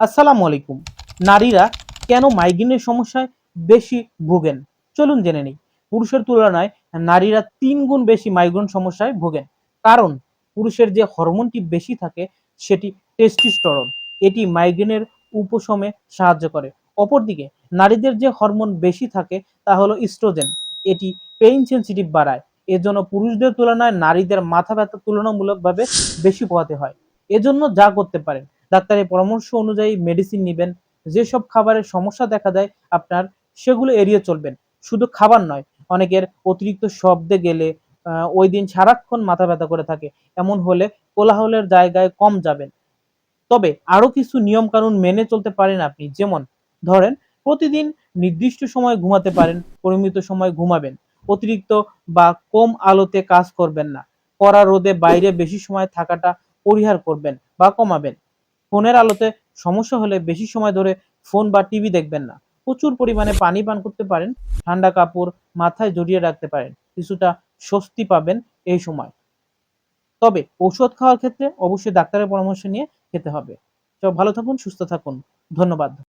আসসালামু আলাইকুম। নারীরা কেন মাইগ্রেনের সমস্যায় বেশি ভোগেন? চলুন জেনে নিই। পুরুষের তুলনায় নারীরা তিন গুণ বেশি মাইগ্রেন সমস্যায় ভোগেন। কারণ পুরুষের যে হরমোনটি বেশি থাকে, সেটি টেস্টিস্টরন। এটি মাইগ্রেনের উপশমে সাহায্য করে। অপরদিকে, নারীদের যে হরমোন বেশি থাকে, তা হলো ইস্ট্রোজেন। এটি পেইন সেন্সিটিভ বাড়ায়। এজন্য পুরুষদের তুলনায় নারীদের মাথা ব্যথা তুলনামূলকভাবে বেশি পোহাতে হয়। এজন্য যা করতে পারেন ডাক্তারের পরামর্শ অনুযায়ী মেডিসিন নেবেন। যেসব খাবারের সমস্যা দেখা দেয়, আপনার সেগুলো এড়িয়ে চলবেন। শুধু খাবার নয়, অনেকের অতিরিক্ত শব্দে গেলে ওই দিন সারাক্ষণ মাথা ব্যথা করে থাকে। এমন হলে কোলাহলের জায়গায় কম যাবেন। তবে আরও কিছু নিয়ম কানুন মেনে চলতে পারেন আপনি। যেমন, ধরেন, প্রতিদিন নির্দিষ্ট সময় ঘুমাতে পারেন, পরিমিত সময় ঘুমাবেন। অতিরিক্ত বা কম আলোতে কাজ করবেন না। কড়া রোদে বাইরে বেশি সময় থাকাটা পরিহার করবেন বা কমাবেন। ফোনের আলোতে সমস্যা হলে বেশি সময় ধরে ফোন বা টিভি দেখবেন না। প্রচুর পরিমাণে পানি পান করতে পারেন, ঠান্ডা কাপড় মাথায় জড়িয়ে রাখতে পারেন, কিছুটা স্বস্তি পাবেন এই সময়। তবে ঔষধ খাওয়ার ক্ষেত্রে অবশ্যই ডাক্তারের পরামর্শ নিয়ে খেতে হবে। তো ভালো থাকুন, সুস্থ থাকুন। ধন্যবাদ।